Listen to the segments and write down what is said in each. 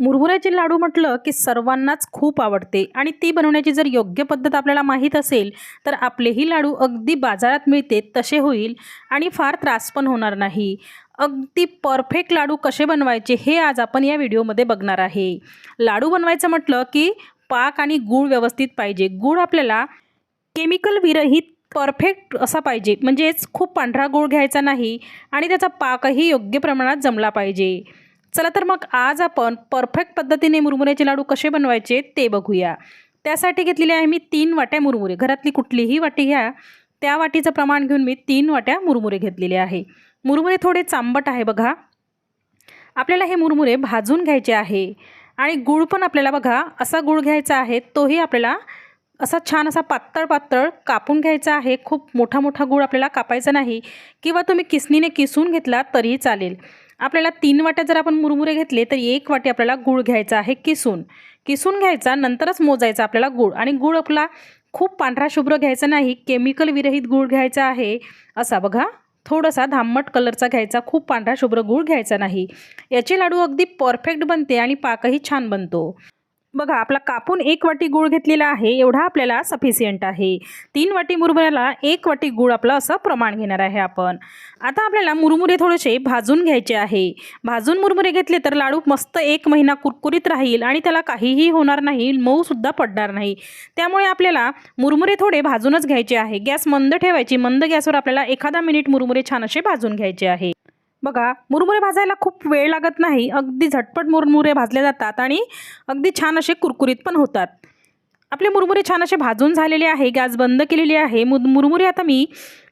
मुरमुऱ्याचे लाडू म्हटलं की सर्वांनाच खूप आवडते आणि ती बनवण्याची जर योग्य पद्धत आपल्याला माहीत असेल तर आपलेही लाडू अगदी बाजारात मिळते तसे होईल आणि फार त्रास पण होणार नाही. अगदी परफेक्ट लाडू कसे बनवायचे हे आज आपण या व्हिडिओमध्ये बघणार आहे. लाडू बनवायचं म्हटलं की पाक आणि गूळ व्यवस्थित पाहिजे. गूळ आपल्याला केमिकल विरहित परफेक्ट असा पाहिजे. म्हणजेच खूप पांढरा गूळ घ्यायचा नाही आणि त्याचा पाकही योग्य प्रमाणात जमला पाहिजे. चला तर मग आज आपण परफेक्ट पद्धतीने मुरमुऱ्याचे लाडू कसे बनवायचे ते बघूया. त्यासाठी घेतलेले आहे मी तीन वाट्या मुरमुरे. घरातली कुठलीही वाटी घ्या. त्या वाटीचं प्रमाण घेऊन मी तीन वाट्या मुरमुरे घेतलेले आहे. मुरमुरे थोडे चांबट आहे बघा. आपल्याला हे मुरमुरे भाजून घ्यायचे आहे. आणि गूळ पण आपल्याला बघा असा गूळ घ्यायचा आहे तोही आपल्याला असा छान असा पातळ पातळ कापून घ्यायचा आहे. खूप मोठा मोठा गूळ आपल्याला कापायचा नाही. किंवा तुम्ही किसनीने किसून घेतला तरीही चालेल. आपल्याला तीन वाट्या जर आपण मुरमुरे घेतले तर एक वाटी आपल्याला गूळ घ्यायचा आहे किसून. किसून घ्यायचा नंतरच मोजायचा आपल्याला गूळ. आणि गूळ आपला खूप पांढरा शुभ्र घ्यायचा नाही केमिकल विरहित गूळ घ्यायचा आहे. असा बघा थोडासा धामट कलरचा घ्यायचा खूप पांढरा शुभ्र गूळ घ्यायचा नाही. याचे लाडू अगदी परफेक्ट बनते आणि पाकही छान बनतो. बघा आपला कापून एक वाटी गूळ घेतलेला आहे एवढा आपल्याला सफिशियंट आहे. तीन वाटी मुरमुऱ्याला एक वाटी गूळ आपलं असं प्रमाण घेणार आहे आपण. आता आपल्याला मुरमुरे थोडेसे भाजून घ्यायचे आहे. भाजून मुरमुरे घेतले तर लाडू मस्त एक महिना कुरकुरीत राहील आणि त्याला काहीही होणार नाही मऊसुद्धा पडणार नाही. त्यामुळे आपल्याला मुरमुरे थोडे भाजूनच घ्यायचे आहे. गॅस मंद ठेवायची. मंद गॅसवर आपल्याला एखादा मिनिट मुरमुरे छान असे भाजून घ्यायचे आहे. बघा मुरमुरे भाजायला खूप वेळ लागत नाही. अगदी झटपट मुरमुरे भाजले जातात आणि अगदी छान असे कुरकुरीत पण होतात. आपले मुरमुरे छान असे भाजून झालेले आहे गॅस बंद केलेली आहे. मु मुरमुरे आता मी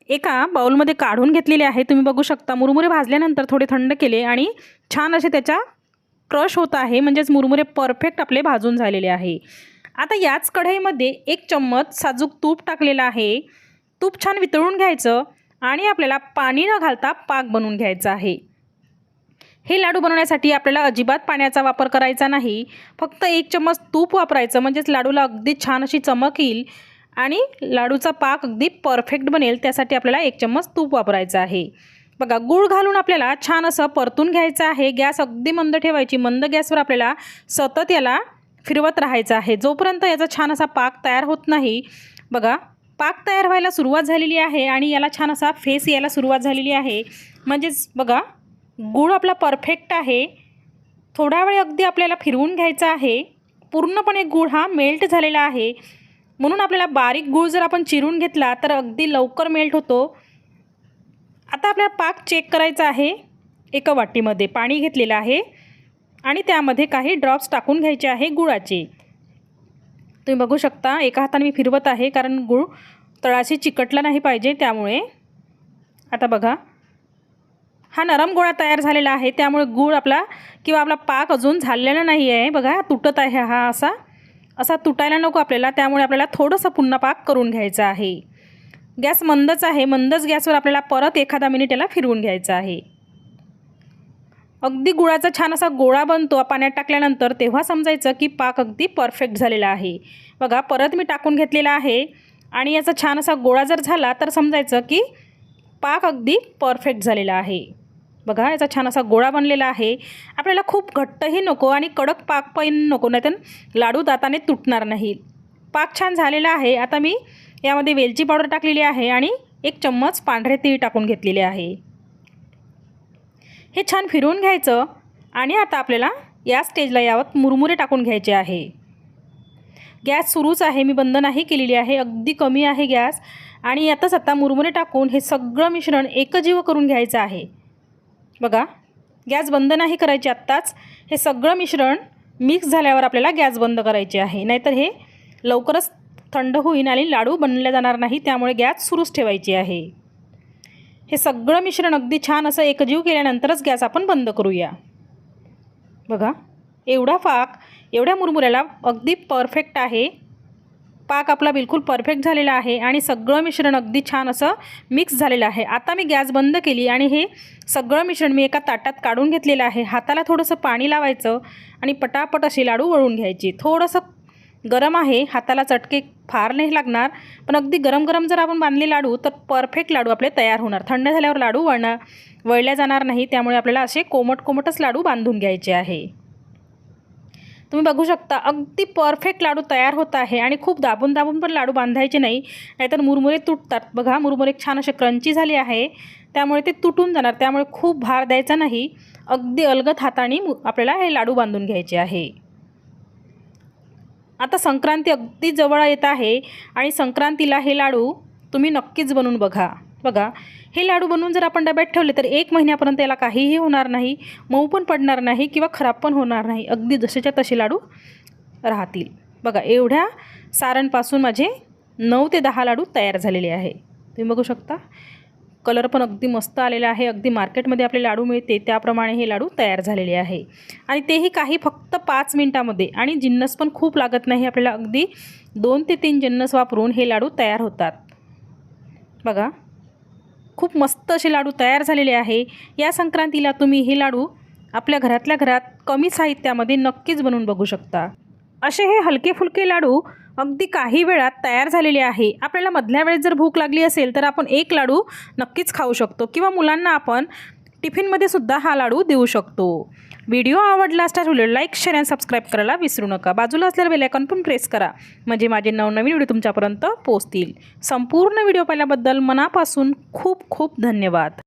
एका बाउलमध्ये काढून घेतलेले आहे. तुम्ही बघू शकता मुरमुरे भाजल्यानंतर थोडे थंड केले आणि छान असे त्याच्या क्रश होत आहे. म्हणजेच मुरमुरे परफेक्ट आपले भाजून झालेले आहे. आता याच कढईमध्ये एक चम्मच साजूक तूप टाकलेलं आहे. तूप छान वितळून घ्यायचं. आणि आपल्याला पाणी न घालता पाक बनवून घ्यायचा आहे. हे लाडू बनवण्यासाठी आपल्याला अजिबात पाण्याचा वापर करायचा नाही. फक्त एक चम्मच तूप वापरायचं म्हणजेच लाडूला अगदी छान अशी चमक येईल आणि लाडूचा पाक अगदी परफेक्ट बनेल त्यासाठी आपल्याला एक चम्मच तूप वापरायचं आहे. बघा गूळ घालून आपल्याला छान असं परतून घ्यायचं आहे. गॅस अगदी मंद ठेवायची मंद गॅसवर आपल्याला सतत याला फिरवत राहायचं आहे. जोपर्यंत याचा छान असा पाक तयार होत नाही बघा पाक तयार व्हायला सुरुवात झालेली आहे आणि याला छान असा फेस यायला सुरुवात झालेली आहे. म्हणजेच बघा गूळ आपला परफेक्ट आहे. थोडा वेळ अगदी आपल्याला फिरवून घ्यायचा आहे. पूर्णपणे गूळ हा मेल्ट झालेला आहे. म्हणून आपल्याला बारीक गूळ जर आपण चिरून घेतला तर अगदी लवकर मेल्ट होतो. आता आपल्याला पाक चेक करायचा आहे. एका वाटीमध्ये पाणी घेतलेलं आहे आणि त्यामध्ये काही ड्रॉप्स टाकून घ्यायचे आहे गुळाचे. तुम्ही बघू शकता एका हाताने मी फिरवत आहे कारण गूळ तळाशी चिकटला नाही पाहिजे त्यामुळे. आता बघा. हा नरम गोळा तयार झालेला आहे त्यामुळे गूळ आपला किंवा आपला पाक अजून झालेला नाही आहे बघा तुटत आहे हा असा. असा तुटायला नको आपल्याला त्यामुळे आपल्याला थोडंसं पुन्हा पाक करून घ्यायचा आहे. गॅस मंदच आहे मंदच गॅसवर आपल्याला परत एखादा मिनिट याला फिरवून घ्यायचा आहे. अगदी गुळाचा छान असा गोळा बनतो पाण्यात टाकल्यानंतर तेव्हा समजायचं की पाक अगदी परफेक्ट झालेला आहे. बघा परत मी टाकून घेतलेला आहे आणि याचा छान असा गोळा जर झाला तर समजायचं की पाक अगदी परफेक्ट झालेला आहे. बघा याचा छान असा गोळा बनलेला आहे. आपल्याला खूप घट्टही नको आणि कडक पाक पण नको नाही तर लाडू दाताने तुटणार नाही. पाक छान झालेला आहे. आता मी यामध्ये वेलची पावडर टाकलेली आहे आणि एक चम्मच पांढरे तीळ टाकून घेतलेले आहे. हे छान फिरवून घ्यायचं आणि आता आपल्याला या स्टेजला यावत मुरमुरे टाकून घ्यायचे आहे. गॅस सुरूच आहे मी बंद नाही केलेली आहे अगदी कमी आहे गॅस. आणि यातच आता मुरमुरे टाकून हे सगळं मिश्रण एकजीव करून घ्यायचं आहे. बघा गॅस बंद नाही करायचे आत्ताच. हे सगळं मिश्रण मिक्स झाल्यावर आपल्याला गॅस बंद करायचे आहे. नाहीतर हे लवकरच थंड होईन आणि लाडू बनले जाणार नाही त्यामुळे गॅस सुरूच ठेवायची आहे. हे सगळं मिश्रण अगदी छान असं एकजीव केल्यानंतरच गॅस आपण बंद करूया. बघा एवढा पाक एवढ्या मुरमुऱ्याला अगदी परफेक्ट आहे. पाक आपला बिलकुल परफेक्ट झालेला आहे आणि सगळं मिश्रण अगदी छान असं मिक्स झालेलं आहे. आता मी गॅस बंद केली आणि हे सगळं मिश्रण मी एका ताटात काढून घेतलेलं आहे. हाताला थोडंसं पाणी लावायचं आणि पटापट असे लाडू वळून घ्यायची. थोडंसं गरम आहे हाताला चटके फार नाही लागणार पण अगदी गरम गरम जर आपण बांधले लाडू तर परफेक्ट लाडू आपले तयार होणार. थंड झाल्यावर लाडू वळणार वळल्या जाणार नाही त्यामुळे आपल्याला असे कोमट कोमटच लाडू बांधून घ्यायचे आहे. तुम्ही बघू शकता अगदी परफेक्ट लाडू तयार होत आहे आणि खूप दाबून दाबून पण लाडू बांधायचे नाही नाहीतर मुरमुरे तुटतात. बघा मुरमुरे छान असे क्रंची झाली आहे त्यामुळे ते तुटून जाणार त्यामुळे खूप भार द्यायचा नाही. अगदी अलगत हाताने मु- आपल्याला हे लाडू बांधून घ्यायचे आहे. आता संक्रांती अगदी जवळ येत आहे आणि संक्रांतीला हे लाडू तुम्ही नक्कीच बनवून बघा. बघा हे लाडू बनवून जर आपण डब्यात ठेवले तर एक महिन्यापर्यंत याला काहीही होणार नाही मऊ पण पडणार नाही किंवा खराब पण होणार नाही. अगदी जसेच्या तसे लाडू राहतील. बघा एवढ्या सारणपासून माझे नऊ ते दहा लाडू तयार झालेले आहे. तुम्ही बघू शकता. कलर पण अगदी मस्त आलेला आहे. अगदी मार्केटमध्ये आपले लाडू मिळते त्याप्रमाणे हे लाडू तयार झालेले आहे. आणि तेही काही फक्त पाच मिनटामध्ये आणि जिन्नस पण खूप लागत नाही आपल्याला अगदी दोन ते तीन जिन्नस वापरून हे लाडू तयार होतात. बघा खूप मस्त असे लाडू तयार झालेले आहे. या संक्रांतीला तुम्ही हे लाडू आपल्या घरातल्या घरात कमी साहित्यामध्ये नक्कीच बनवून बघू शकता. असे हे हलके फुलके लाडू अगदी काही वेळात तयार झालेली आहे. आपल्याला मधल्या वेळेस जर भूक लागली असेल तर आपण एक लाडू नक्कीच खाऊ शकतो किंवा मुलांना आपण टिफिनमध्ये सुद्धा हा लाडू देऊ शकतो. व्हिडिओ आवडला असल्यास व्हिडिओ लाईक शेअर आणि सबस्क्राईब करायला विसरू नका. बाजूला असलेलं बेलायकॉन पण प्रेस करा म्हणजे माझे नवनवीन व्हिडिओ तुमच्यापर्यंत पोहोचतील. संपूर्ण व्हिडिओ पाहिल्याबद्दल मनापासून खूप खूप धन्यवाद.